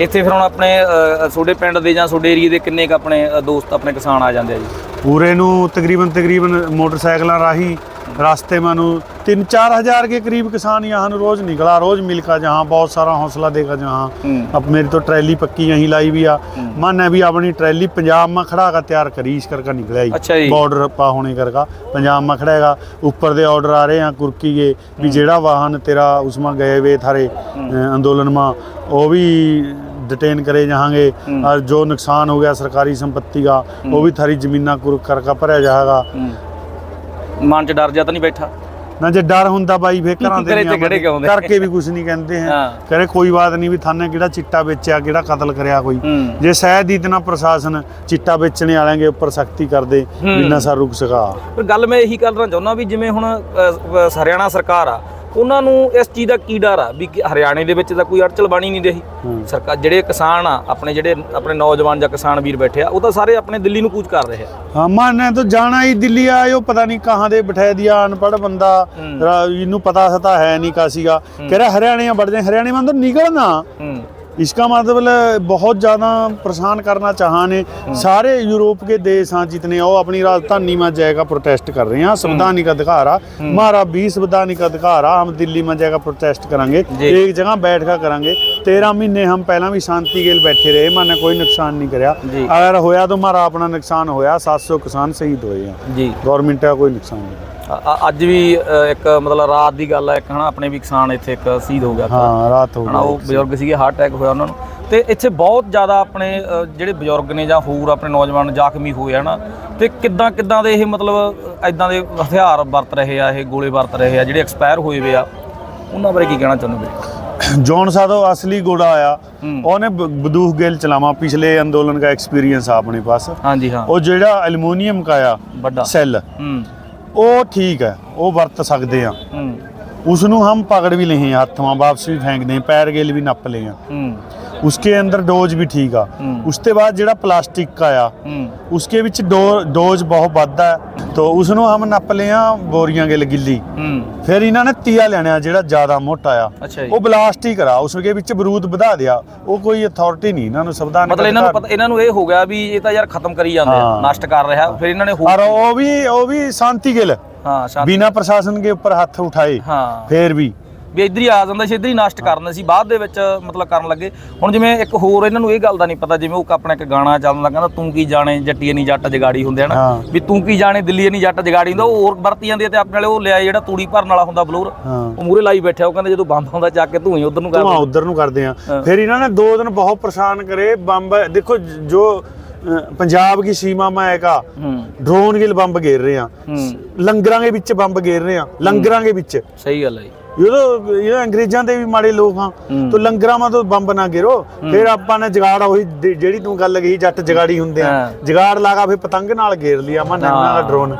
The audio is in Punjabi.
ਇੱਥੇ ਫਿਰ ਹੁਣ ਆਪਣੇ ਅ, ਤੁਹਾਡੇ ਪਿੰਡ ਦੇ ਜਾਂ ਤੁਹਾਡੇ ਏਰੀਏ ਦੇ ਕਿੰਨੇ ਕ ਆਪਣੇ ਅ, ਦੋਸਤ ਆਪਣੇ ਕਿਸਾਨ ਆ ਜਾਂਦੇ ਆ ਜੀ ਪੂਰੇ ਨੂੰ ਤਕਰੀਬਨ ਤਕਰੀਬਨ ਮੋਟਰਸਾਈਕਲਾਂ ਰਾਹੀਂ रास्ते में नु तीन चार हजार के करीब किसान यहाँ नु रोज निकला रोज मिलका जहाँ बहुत सारा हौसला देगा जहाँ ਹੂੰ अब मेरी तो ट्रैली पक्की यहीं लाई भी आ मैंने भी अपनी ट्रैली पंजाब में खड़ा का तैयार करी इस करके निकला अच्छा जी। ही बॉर्डर पा होने करका पंजाब में खड़ेगा ऊपर दे ऑर्डर आ रहे हैं कुर्की के भी जेड़ा वाहन तेरा उसमें गए हुए थारे अ, आंदोलन में वो भी डिटेन करे जाएंगे और जो नुकसान हो गया सरकारी संपत्ति का वो भी थारी जमीना कुर्क करका भरया जाएगा ਹੂੰ। ਮਨ ਚ ਡਰ ਜਾ ਤਾਂ ਨਹੀਂ ਬੈਠਾ ਨਾ ਜੇ ਡਰ ਹੁੰਦਾ ਬਾਈ ਫੇਰ ਘਰਾਂ ਦੇ ਘਰੇ ਤੇ ਖੜੇ ਕਿਉਂ ਹੁੰਦੇ? ਕਰਕੇ ਵੀ ਕੁਝ ਨਹੀਂ ਕਹਿੰਦੇ ਹੈ ਹਾਂ। ਕਹੇ ਕੋਈ ਬਾਤ ਨਹੀਂ ਵੀ ਥਾਨੇ ਕਿਹੜਾ ਚਿੱਟਾ ਵੇਚਿਆ ਕਿਹੜਾ ਕਤਲ ਕਰਿਆ ਕੋਈ ਹੂੰ ਜੇ ਸ਼ਾਇਦ ਇਤਨਾ ਪ੍ਰਸ਼ਾਸਨ ਚਿੱਟਾ ਵੇਚਣੇ ਵਾਲਿਆਂ ਦੇ ਉੱਪਰ ਸਖਤੀ ਕਰਦੇ ਹੂੰ। ਵੀ ਨਸ਼ਾ ਰੁਕ ਸਕਾ ਪਰ ਗੱਲ ਮੈਂ ਇਹੀ ਕਰਨਾ ਚਾਹੁੰਦਾ ਵੀ ਜਿਵੇਂ ਹੁਣ ਅ, ਅ, ਹਰਿਆਣਾ ਸਰਕਾਰ ਆ ਉਹਨਾਂ ਨੂੰ ਇਸ ਚੀਜ਼ ਦਾ ਕੀ ਡਰ ਆ? ਵੀ ਹਰਿਆਣੇ ਦੇ ਵਿੱਚ ਤਾਂ ਕੋਈ ਅੜਚਲ ਬਣੀ ਨਹੀਂ ਰਹੀ। ਸਰਕਾਰ ਜਿਹੜੇ ਕਿਸਾਨ ਆ ਆਪਣੇ ਜਿਹੜੇ ਆਪਣੇ ਨੌਜਵਾਨ ਜਾਂ ਕਿਸਾਨ ਵੀਰ ਬੈਠੇ ਆ ਉਹ ਤਾਂ ਸਾਰੇ ਆਪਣੇ ਦਿੱਲੀ ਨੂੰ ਕੂਚ ਕਰ ਰਹੇ ਆ। ਹਾਂ ਮਾਨੇ ਤਾਂ ਜਾਣਾ ਹੀ ਦਿੱਲੀ ਆਇਓ ਪਤਾ ਨਹੀਂ ਕਹਾਂ ਦੇ ਬਿਠਾਇ ਦਿਆ ਅਨਪੜ ਬੰਦਾ। ਇਹਨੂੰ ਪਤਾ ਸਤਾ ਹੈ ਨਹੀਂ ਕਾਸੀਗਾ ਕਹਿੰਦਾ ਹਰਿਆਣੇ ਆ ਵੜਦੇ ਹਰਿਆਣੇ ਮੰਨ ਨਿਕਲਣਾ। हरियाणा में तो निकलना ਹੂੰ इसका मतलब बहुत ज़्यादा परेशान करना चाहने सारे यूरोप के देश हाँ जितने वो अपनी राजधानी में जाएगा प्रोटेस्ट कर रहे हैं संवैधानिक अधिकार आ हमारा भी संवैधानिक अधिकार आ हम दिल्ली में जाएगा प्रोटेस्ट करेंगे जी। एक जगह बैठ कर करेंगे तेरह महीने हम पहला भी शांति के लिए बैठे रहे मैंने कोई नुकसान नहीं कराया जी। अगर होया तो हमारा अपना नुकसान होया सात सौ किसान शहीद हुए हैं ਜੀ गवर्नमेंट का कोई नुकसान नहीं ਅ- अ- ਅੱਜ ਵੀ ਅ, ਇੱਕ ਮਤਲਬ ਰਾਤ ਦੀ ਗੱਲ ਹੈ ਇੱਕ ਹਨਾ ਆਪਣੇ ਵੀ ਕਿਸਾਨ ਇੱਥੇ ਇੱਕ ਸ਼ਹੀਦ ਹੋ ਗਿਆ हाँ रात हो ਹਨਾ ਉਹ गई ਬਜ਼ੁਰਗ ਸੀਗੇ ਹਾਰਟ ਅਟੈਕ ਹੋਇਆ ਉਹਨਾਂ ਨੂੰ ਤੇ ਇੱਥੇ ਬਹੁਤ ਜ਼ਿਆਦਾ ਆਪਣੇ ਅ, ਜਿਹੜੇ ਬਜ਼ੁਰਗ ਨੇ ਜਾਂ ਹੋਰ ਆਪਣੇ ਨੌਜਵਾਨ ਜ਼ਖਮੀ ਹੋਏ ਆ ਨਾ ਤੇ ਕਿੱਦਾਂ ਕਿੱਦਾਂ ਦੇ ਇਹ ਮਤਲਬ ਐਦਾਂ ਦੇ ਹਥਿਆਰ ਵਰਤ ਰਹੇ ਆ ਇਹ ਗੋਲੇ ਵਰਤ ਰਹੇ ਆ ਜਿਹੜੇ ਐਕਸਪਾਇਰ ਹੋਏ ਵੇ ਆ ਉਹਨਾਂ ਬਾਰੇ ਕੀ ਕਹਿਣਾ ਚਾਹੁੰਦੇ ਵੀਰੇ ਜੌਨ ਸਾਦੋ ਅਸਲੀ ਗੋੜਾ ਆਇਆ। ਉਹਨੇ ਬਦੂਖ ਗੇਲ ਚਲਾਵਾ। ਪਿਛਲੇ ਅੰਦੋਲਨ ਦਾ ਐਕਸਪੀਰੀਅੰਸ ਆ ਆਪਣੇ ਪਾਸ। ਹਾਂਜੀ ਹਾਂ। ਉਹ ਜਿਹੜਾ ਐਲੂਮੀਨੀਅਮ ਕਾਇਆ ਵੱਡਾ। ਸੈੱਲ ਉਹ ਠੀਕ ਹੈ। ਉਹ ਵਰਤ ਸਕਦੇ ਆ ਉਸ ਨੂੰ ਹਮ ਪਕੜ ਵੀ ਲਏ ਹੱਥਾਂ ਵਾਪਸ ਵੀ ਫੈਂਕਦੇ ਪੈਰ ਗੇਲ ਵੀ ਨੱਪ ਲਏ ਆ ਹੂੰ ਉਸਕੇ ਅੰਦਰ ਡੋਜ਼ ਵੀ ਠੀਕ ਆ ਹੂੰ। ਉਸ ਤੋਂ ਬਾਅਦ ਜਿਹੜਾ ਪਲਾਸਟਿਕ ਕਾ ਆ ਹੂੰ ਉਸਕੇ ਵਿੱਚ ਡੋ- ਡੋਜ਼ ਬਹੁਤ ਵੱਧ ਹੈ ਤੋ ਉਸ ਨੂੰ ਹਮ ਨੱਪ ਲਏ ਆ ਬੋਰੀਆਂ ਗਿਲ ਗਿੱਲੀ ਹੂੰ ਫਿਰ ਇਹਨਾਂ ਨੇ ਤੀਆ ਲੈਣਾ ਜਿਹੜਾ ਜ਼ਿਆਦਾ ਮੋਟਾ ਆ ਅੱਛਾ ਜੀ ਉਹ ਬਲਾਸਟ ਹੀ ਕਰਾ ਉਸਕੇ ਵਿੱਚ ਬਰੂਦ ਵਧਾ ਦਿਆ ਉਹ ਕੋਈ ਅਥਾਰਟੀ ਨਹੀਂ ਇਹਨਾਂ ਨੂੰ ਸੰਵਿਧਾਨਿਕ ਮਤਲਬ ਇਹਨਾਂ ਨੂੰ ਅਧਿਕਾਰ ਪਤਾ ਇਹਨਾਂ ਨੂੰ ਇਹ ਹੋ ਗਿਆ ਵੀ ਇਹ ਤਾਂ ਯਾਰ ਖਤਮ ਕਰੀ ਜਾਂਦੇ ਆ ਹਾਂ। ਨਸ਼ਟ ਕਰ ਰਿਹਾ ਫਿਰ ਇਹਨਾਂ ਨੇ और ਹੋਰ वो भी वो भी शांति गिल ਹਾਂ ਸ਼ਾਂਤੀ बिना प्रशासन के ऊपर हाथ उठाए ਹਾਂ फिर भी ਵੀ ਇੱਧਰ ਹੀ ਆ ਜਾਂਦਾ ਸੀ ਇੱਧਰ ਹੀ ਨਸ਼ਟ ਕਰਨ ਸੀ ਬਾਅਦ ਦੇ ਵਿੱਚ ਮਤਲਬ ਕਰਨ ਲੱਗੇ ਹੁਣ ਜਿਵੇਂ ਇੱਕ ਹੋਰ ਇਹਨਾਂ ਨੂੰ ਇਹ ਗੱਲ ਦਾ ਨਹੀਂ ਪਤਾ ਜਿਵੇਂ ਉਹ ਆਪਣਾ ਇੱਕ ਗਾਣਾ ਚੱਲਦਾ ਕਹਿੰਦਾ ਤੂੰ ਕੀ ਜਾਣੇ ਜੱਟੀਏ ਨਹੀਂ ਜੱਟ ਜਗਾੜੀ ਹੁੰਦੇ ਹਨ। ਵੀ ਤੂੰ ਕੀ ਜਾਣੇ ਦਿੱਲੀ ਨਹੀਂ ਜੱਟ ਜਗਾੜੀ ਹੁੰਦਾ ਉਹ ਹੋਰ ਵਰਤੀ ਜਾਂਦੀ ਤੇ ਆਪਣੇ ਵਾਲੇ ਉਹ ਲਿਆ ਜਿਹੜਾ ਤੂੜੀ ਭਰਨ ਵਾਲਾ ਹੁੰਦਾ ਬਲੂਰ ਉਹ ਮੂਰੇ ਲਾਈ ਬੈਠਾ ਉਹ ਕਹਿੰਦੇ ਜਦੋਂ ਬੰਬ ਆਉਂਦਾ ਚੱਕ ਕੇ ਤੂੰ ਹੀ ਉਧਰ ਨੂੰ ਉਧਰ ਨੂੰ ਕਰਦੇ ਆ। ਫਿਰ ਇਹਨਾਂ ਨੇ ਦੋ ਦਿਨ ਬਹੁਤ ਪਰੇਸ਼ਾਨ ਕਰੇ ਬੰਬ ਦੇਖੋ ਜੋ ਪੰਜਾਬ ਦੀ ਸੀਮਾ ਮੈਂ ਹੈਗਾ ਡਰੋਨ ਗਿਲ ਬੰਬ ਘੇਰ ਰਹੇ ਆ। ਲੰਗਰਾਂ ਦੇ ਵਿੱਚ ਬੰਬ ਘੇਰ ਰਹੇ ਆ। ਲੰਗਰਾਂ ਦੇ ਵਿੱਚ। ਸਹੀ ਗੱਲ ਹੈ ਜਦੋਂ ਇਹ ਅੰਗਰੇਜ਼ਾਂ ਦੇ ਵੀ ਮਾੜੇ ਲੋਕ ਹਾਂ ਹੂੰ। ਤੋ ਲੰਗਰਾਂ ਮਾ ਤੋਂ ਬੰਬ ਨਾ ਗਿਰੋ ਫਿਰ ਆਪਾਂ ਨੇ ਜਗਾੜ ਉਹੀ ਜਿਹੜੀ ਤੂੰ ਗੱਲ ਕਹੀ ਜੱਟ ਜਗਾੜੀ ਹੁੰਦੇ ਆ। ਜਗਾੜ ਲਾਗਾ ਫਿਰ ਪਤੰਗ ਨਾਲ ਘੇਰ ਲਿਆ ਮੈਂ ਹਾਂ। ਡਰੋਨ